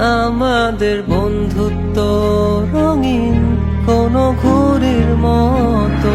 আমাদের বন্ধুত্ব রঙিন কোনো ঘুরির মতো।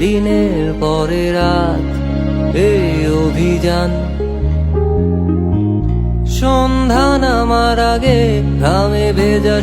দিনের পরে রাত এই অভিযান। সন্ধান আমার আগে ঘামে ভেজা